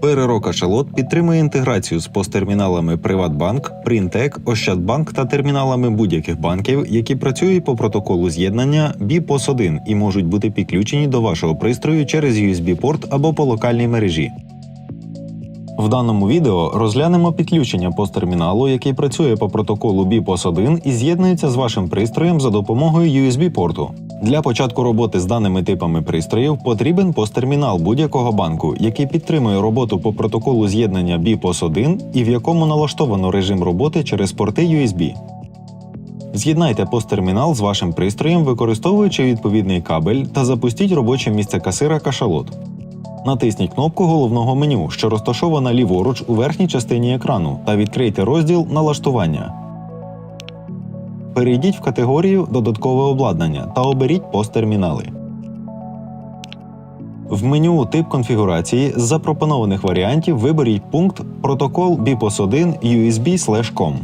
Переро Ашалот підтримує інтеграцію з посттерміналами Приватбанк, Принтек, Ощадбанк та терміналами будь-яких банків, які працюють по протоколу з'єднання BPOS-1 і можуть бути підключені до вашого пристрою через USB-порт або по локальній мережі. В даному відео розглянемо підключення посттерміналу, який працює по протоколу BPOS-1 і з'єднується з вашим пристроєм за допомогою USB-порту. Для початку роботи з даними типами пристроїв потрібен посттермінал будь-якого банку, який підтримує роботу по протоколу з'єднання BPOS-1 і в якому налаштовано режим роботи через порти USB. З'єднайте посттермінал з вашим пристроєм, використовуючи відповідний кабель та запустіть робоче місце касира кашалот. Натисніть кнопку головного меню, що розташована ліворуч у верхній частині екрану, та відкрийте розділ Налаштування. Перейдіть в категорію Додаткове обладнання та оберіть посттермінали. В меню Тип конфігурації з запропонованих варіантів виберіть пункт Протокол BPOS1 USB/COM.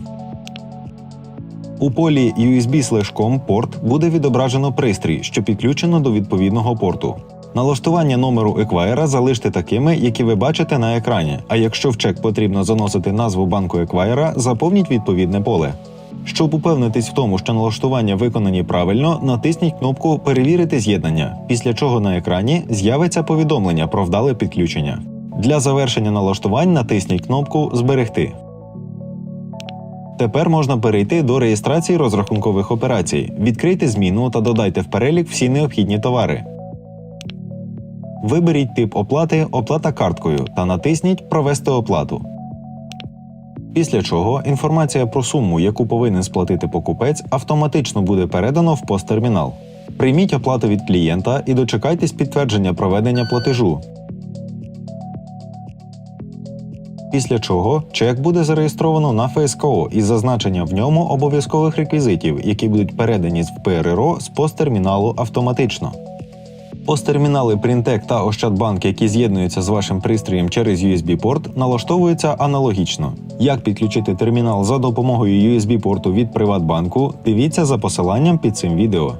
У полі USB/COM порт буде відображено пристрій, що підключено до відповідного порту. Налаштування номеру еквайера залиште такими, які ви бачите на екрані. А якщо в чек потрібно заносити назву банку еквайера, заповніть відповідне поле. Щоб упевнитись в тому, що налаштування виконані правильно, натисніть кнопку Перевірити з'єднання, після чого на екрані з'явиться повідомлення про вдале підключення. Для завершення налаштувань натисніть кнопку Зберегти. Тепер можна перейти до реєстрації розрахункових операцій. Відкрийте зміну та додайте в перелік всі необхідні товари. Виберіть тип оплати Оплата карткою та натисніть Провести оплату. Після чого інформація про суму, яку повинен сплатити покупець, автоматично буде передано в посттермінал. Прийміть оплату від клієнта і дочекайтесь підтвердження проведення платежу. Після чого чек буде зареєстровано на ФСКО із зазначенням в ньому обов'язкових реквізитів, які будуть передані з ПРРО з посттерміналу автоматично. Посттермінали Printec та Ощадбанк, які з'єднуються з вашим пристроєм через USB-порт, налаштовуються аналогічно. Як підключити термінал за допомогою USB-порту від Приватбанку, дивіться за посиланням під цим відео.